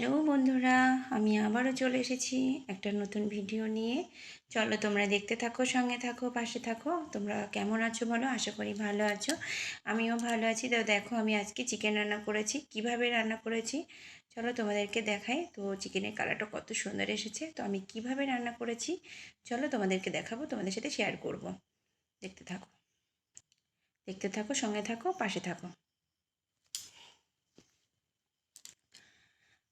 Hello বন্ধুরা, আমি আবারও চলে এসেছি একটা নতুন ভিডিও নিয়ে। চলো তোমরা দেখতে থাকো, সঙ্গে থাকো, পাশে থাকো। তোমরা কেমন আছো বলো? আশা করি ভালো আছো। আমিও ভালো আছি। তো দেখো, আমি আজকে চিকেন রান্না করেছি। কীভাবে রান্না করেছি? চলো তোমাদেরকে দেখাই। তো চিকেনের কালারটা কত সুন্দর এসেছে। তো আমি কীভাবে রান্না করেছি? চলো তোমাদেরকে দেখাবো, তোমাদের সাথে শেয়ার করব। দেখতে থাকো। দেখতে থাকো, সঙ্গে থাকো, পাশে থাকো।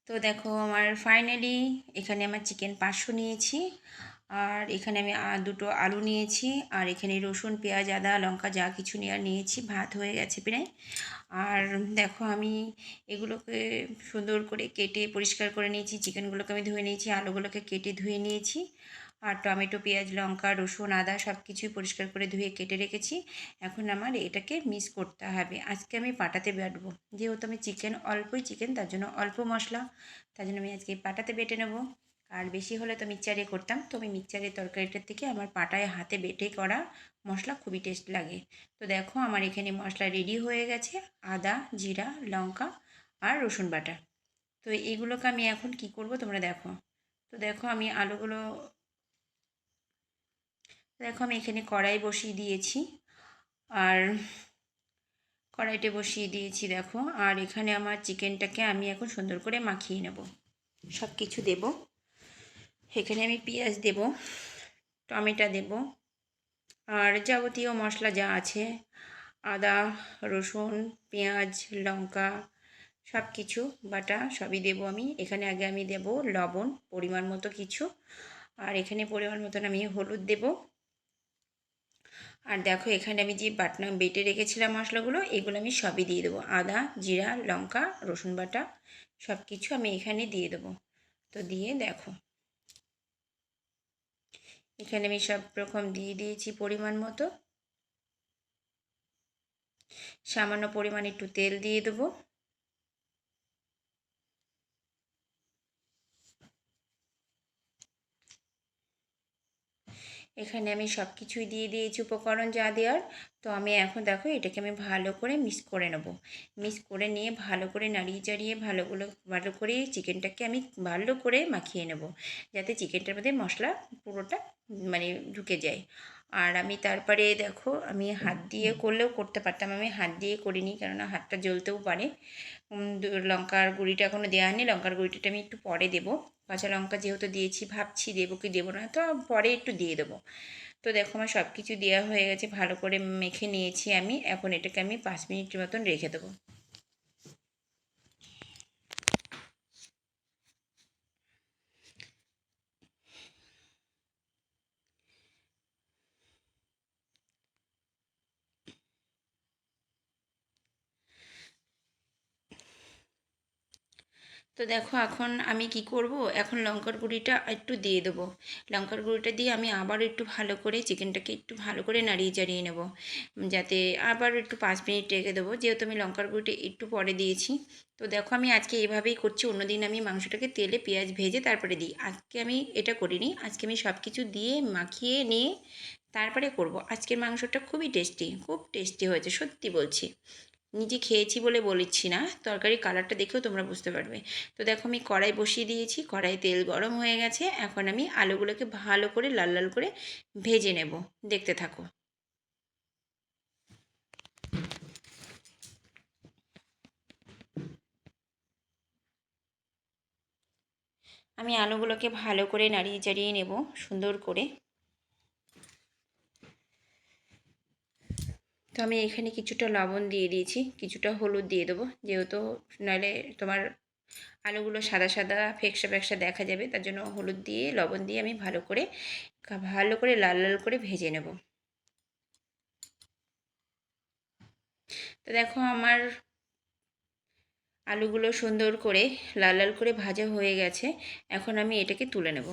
তো দেখো আমার ফাইনালি এখানে আমার চিকেন পাঁচশো নিয়েছি। আর এখানে আমি দুটো আলু নিয়েছি। আর এখানে রসুন, পেঁয়াজ, আদা, লঙ্কা যা কিছু নেওয়ার নিয়েছি। ভাত হয়ে গেছে প্রায়। আর দেখো আমি এগুলোকে সুন্দর করে কেটে পরিষ্কার করে নিয়েছি। চিকেনগুলোকে আমি ধুয়ে নিয়েছি, আলুগুলোকে কেটে ধুয়ে নিয়েছি। আর টমেটো, পেঁয়াজ, লঙ্কা, রসুন, আদা সব কিছুই পরিষ্কার করে ধুয়ে কেটে রেখেছি। এখন আমার এটাকে মিস করতে হবে। আজকে আমি পাটাতে বাটবো। যেহেতু আমি চিকেন, অল্পই চিকেন, তার জন্য অল্প মশলা। তার জন্য আমি আজকে পাটাতে বেটে নেব। আর বেশি হলে তো মিক্সচারে করতাম। তো আমি মিক্সচারের তরকারিটার থেকে আমার পাটায় হাতে বেটে করা মশলা খুবই টেস্ট লাগে। তো দেখো আমার এখানে মশলা রেডি হয়ে গেছে। আদা, জিরা, লঙ্কা আর রসুন বাটা। তো এইগুলোকে আমি এখন কি করব তোমরা দেখো। তো দেখো আমি আলুগুলো দেখো, আমি এখানে কড়াই বসিয়ে দিয়েছি। আর কড়াইতে বসিয়ে দিয়েছি, দেখো। আর এখানে আমার চিকেনটাকে আমি এখন সুন্দর করে মাখিয়ে নেব। সব কিছু দেব। এখানে আমি পেঁয়াজ দেব, টমেটো দেব, আর যাবতীয় মশলা যা আছে, আদা, রসুন, পেঁয়াজ, লঙ্কা সব কিছু বাটা সবই দেব আমি। এখানে আগে আমি দেব লবণ, পরিমাণ মতো কিছু। আর এখানে পরিমাণ মতন আমি হলুদ দেবো। আর দেখো এখানে আমি যে বাটনা বেটে রেখেছিলাম মশলাগুলো, এগুলো আমি সবই দিয়ে দেবো। আদা, জিরা, লঙ্কা, রসুন বাটা সব কিছু আমি এখানে দিয়ে দেবো। তো দিয়ে দেখো। এখানে আমি সব রকম দিয়ে দিয়েছি পরিমাণ মতো। সামান্য পরিমাণ একটু তেল দিয়ে দেবো। এখানে আমি সব কিছুই দিয়ে দিয়েছি উপকরণ যা দেওয়ার। তো আমি এখন দেখো এটাকে আমি ভালো করে মিক্স করে নেব। মিক্স করে নিয়ে ভালো করে নাড়িয়ে চাড়িয়ে ভালোগুলো ভালো করে চিকেনটাকে আমি ভালো করে মাখিয়ে নেব। যাতে চিকেনটার মধ্যে মশলা পুরোটা মানে ঢুকে যায়। আর আমি তারপরে দেখো আমি হাত দিয়ে করলেও করতে পারতাম। আমি হাত দিয়ে করিনি কেননা হাতটা জ্বলতেও পারে। লঙ্কার গুঁড়িটা এখনও দেওয়া হয়নি। লঙ্কার গুঁড়িটা আমি একটু পরে দেবো। কাঁচা লঙ্কা যেহেতু দিয়েছি, ভাবছি দেবো কি দেবো না, তো পরে একটু দিয়ে দেবো। তো দেখো আমার সব কিছু দেওয়া হয়ে গেছে, ভালো করে মেখে নিয়েছি আমি। এখন এটাকে আমি পাঁচ মিনিটের মতন রেখে দেবো। তো দেখো এখন আমি কি করব? এখন লঙ্কার গুঁড়িটা একটু দিয়ে দেবো। লঙ্কার গুঁড়িটা দিয়ে আমি আবার একটু ভালো করে চিকেনটাকে একটু ভালো করে নাড়িয়ে চাড়িয়ে নেব। যাতে আবার একটু পাঁচ মিনিট রেখে দেবো। যেহেতু আমি লঙ্কার গুঁড়িটা একটু পরে দিয়েছি। তো দেখো আমি আজকে এভাবেই করছি। অন্যদিন আমি মাংসটাকে তেলে পেঁয়াজ ভেজে তারপরে দিই। আজকে আমি এটা করিনি। আজকে আমি সব কিছু দিয়ে মাখিয়ে নিয়ে তারপরে করব। আজকের মাংসটা খুবই টেস্টি। খুব টেস্টি হয়েছে। সত্যি বলছি। নিজে খেয়েছি বলে বলেছি না। তরকারির কালারটা দেখেও তোমরা বুঝতে পারবে। তো দেখো আমি কড়াই বসিয়ে দিয়েছি। কড়াই তেল গরম হয়ে গেছে। এখন আমি আলুগুলোকে ভালো করে লাল লাল করে ভেজে নেব। দেখতে থাকো। আমি আলুগুলোকে ভালো করে নাড়িয়ে চাড়িয়ে নেব। সুন্দর করে। তো আমি এখানে কিছুটা লবণ দিয়ে দিয়েছি, কিছুটা হলুদ দিয়ে দেবো। যেহেতু নাহলে তোমার আলুগুলো সাদা সাদা ফেকসা ফেকসা দেখা যাবে, তার জন্য হলুদ দিয়ে, লবণ দিয়ে আমি ভালো করে ভালো করে লাল লাল করে ভেজে নেব। তো দেখো আমার আলুগুলো সুন্দর করে, লাল লাল করে ভাজা হয়ে গেছে, এখন আমি এটাকে তুলে নেব।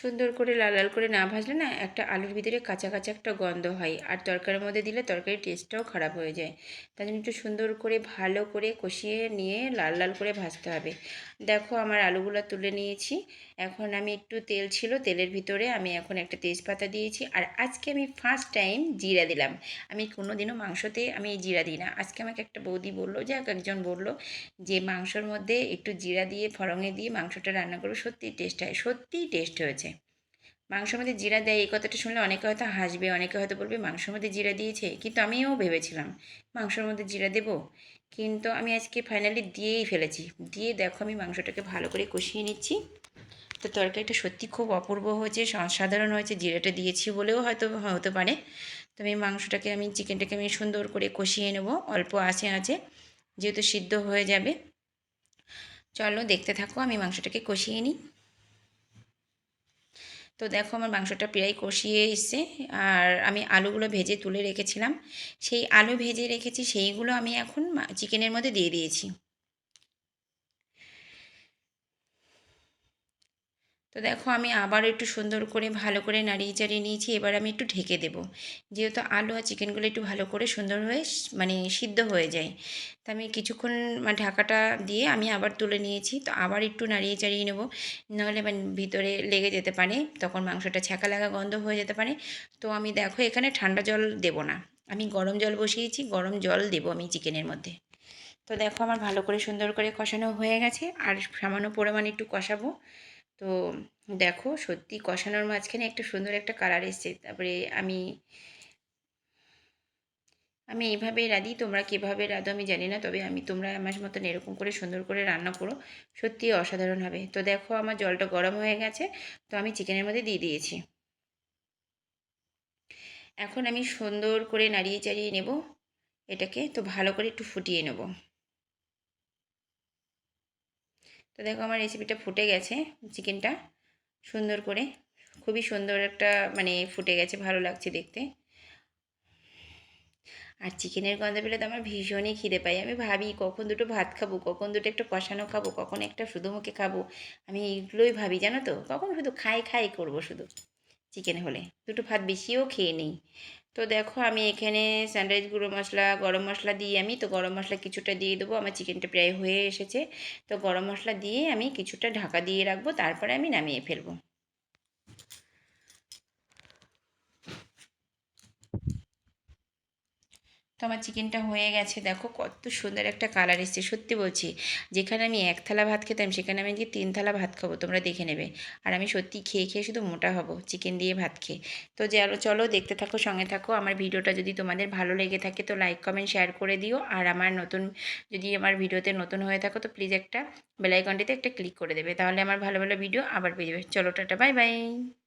সুন্দর করে লাল লাল করে না ভাজলে না একটা আলুর ভিতরে কাঁচা কাঁচা একটা গন্ধ হয়। আর তরকারির মধ্যে দিলে তরকারির টেস্টটাও খারাপ হয়ে যায়। তার জন্য একটু সুন্দর করে, ভালো করে কষিয়ে নিয়ে লাল লাল করে ভাজতে হবে। দেখো আমার আলুগুলো তুলে নিয়েছি। এখন আমি একটু তেল ছিল, তেলের ভিতরে আমি এখন একটা তেজপাতা দিয়েছি। আর আজকে আমি ফার্স্ট টাইম জিরা দিলাম। আমি কোনো দিনও মাংসতে আমি এই জিরা দিই না। আজকে আমাকে একটা বৌদি বলল যে একজন বলল যে মাংসর মধ্যে একটু জিরা দিয়ে ফড়ঙে দিয়ে মাংসটা রান্না করব সত্যিই টেস্ট হয়, সত্যিই টেস্ট হয়েছে। মাংসের মধ্যে জিরা দেয়, এই কথাটা শুনলে অনেকে হয়তো হাসবে, অনেকে হয়তো বলবে মাংসের মধ্যে জিরা দিয়েছে। কিন্তু আমিও ভেবেছিলাম, মাংসের মধ্যে জিরা দেবো। কিন্তু আমি আজকে ফাইনালি দিয়েই ফেলেছি। দিয়ে দেখো আমি মাংসটাকে ভালো করে কষিয়ে নিচ্ছি। তো তরকারিটা সত্যি খুব অপূর্ব হয়েছে, সাধারণ হয়েছে, জিরাটা দিয়েছি বলেও হয়তো হতে পারে। তো আমি মাংসটাকে আমি, চিকেনটাকে আমি সুন্দর করে কষিয়ে নেব। অল্প আছে আছে, যেহেতু সিদ্ধ হয়ে যাবে। চলো দেখতে থাকো, আমি মাংসটাকে কষিয়ে নিই। তো দেখো আমার মাংসটা প্রায় কষিয়ে এসছে। আর আমি আলুগুলো ভেজে তুলে রেখেছিলাম। সেই আলু ভেজে রেখেছি, সেইগুলো আমি এখন চিকেনের মধ্যে দিয়ে দিয়েছি। তো দেখো আমি আবার একটু সুন্দর করে ভালো করে নাড়িয়ে চাড়িয়ে নিয়েছি, এবার আমি একটু ঢেকে দেব। যেহেতু আলু আর চিকেনগুলো একটু ভালো করে সুন্দর হয়ে মানে সিদ্ধ হয়ে যায়। তো আমি কিছুক্ষণ মানে ঢাকাটা দিয়ে আমি আবার তুলে নিয়েছি, তো আবার একটু নাড়িয়ে চাড়িয়ে নেব। নাহলে মানে ভিতরে লেগে যেতে পারে, তখন মাংসটা ছ্যাঁকা লাগা গন্ধ হয়ে যেতে পারে। তো আমি দেখো এখানে ঠান্ডা জল দেব না। আমি গরম জল বসিয়েছি, গরম জল দেবো আমি চিকেনের মধ্যে। তো দেখো আমার ভালো করে সুন্দর করে কষানো হয়ে গেছে, আর সামান্য পরিমাণ একটু কষাবো। তো দেখো সত্যি কষানোর মাঝখানে একটা সুন্দর একটা কালার এসছে। তারপরে আমি আমি এইভাবে রাঁধি, তোমরা কীভাবে রাঁধো আমি জানি না, তবে আমি, তোমরা আমার মতন এরকম করে সুন্দর করে রান্না করো, সত্যি অসাধারণ হবে। তো দেখো আমার জলটা গরম হয়ে গেছে, তো আমি চিকেনের মধ্যে দিয়ে দিয়েছি। এখন আমি সুন্দর করে নাড়িয়ে চাড়িয়ে নেব, এটাকে তো ভালো করে একটু ফুটিয়ে নেব। তো দেখো আমার রেসিপিটা ফুটে গেছে চিকেনটা সুন্দর করে। খুবই সুন্দর একটা মানে ফুটে গেছে, ভালো লাগছে দেখতে। আর চিকেনের গন্ধ পেলে তো আমার ভীষণই খিদে পাই আমি ভাবি কখন দুটো ভাত খাব, কখন দুটো একটা কষানো খাব, কখন একটা শুধু মুখে খাব। আমি এইগুলোই ভাবি, জানো তো? কখন শুধু খাই খাই করব শুধু। চিকেন হলে। দুটো ভাত বেশিও খেয়ে নিই। তো দেখো আমি এখানে স্যান্ডউইচ গুঁড়ো মশলা, গরম মশলা দিয়ে আমি, তো গরম মশলা কিছুটা দিয়ে দেবো। আমার চিকেনটা প্রায় হয়ে এসেছে। তো গরম মশলা দিয়ে আমি কিছুটা ঢাকা দিয়ে রাখব। তারপরে আমি নামিয়ে ফেলব। তো আমার চিকেনটা হয়ে গেছে। দেখো কত সুন্দর একটা কালার এসছে, সত্যি বলছি। যেখানে আমি এক থালা ভাত খেতাম, সেখানে আমি আজকে তিন থালা ভাত খাব, তোমরা দেখে নেবে। আর আমি সত্যি খেয়ে খেয়ে শুধু মোটা হব চিকেন দিয়ে ভাত খেয়ে। তো চলো চলো দেখতে থাকো, সঙ্গে থাকো। আমার ভিডিওটা যদি তোমাদের ভালো লেগে থাকে, তো লাইক কমেন্ট শেয়ার করে দিও। আর আমার নতুন, যদি আমার ভিডিওতে নতুন হয়ে থাকো, তো প্লিজ একটা বেলাইকনটিতে একটা ক্লিক করে দেবে। তাহলে আমার ভালো ভালো ভিডিও আবার পেয়ে যাবে। চলো, টাটা বাই বাই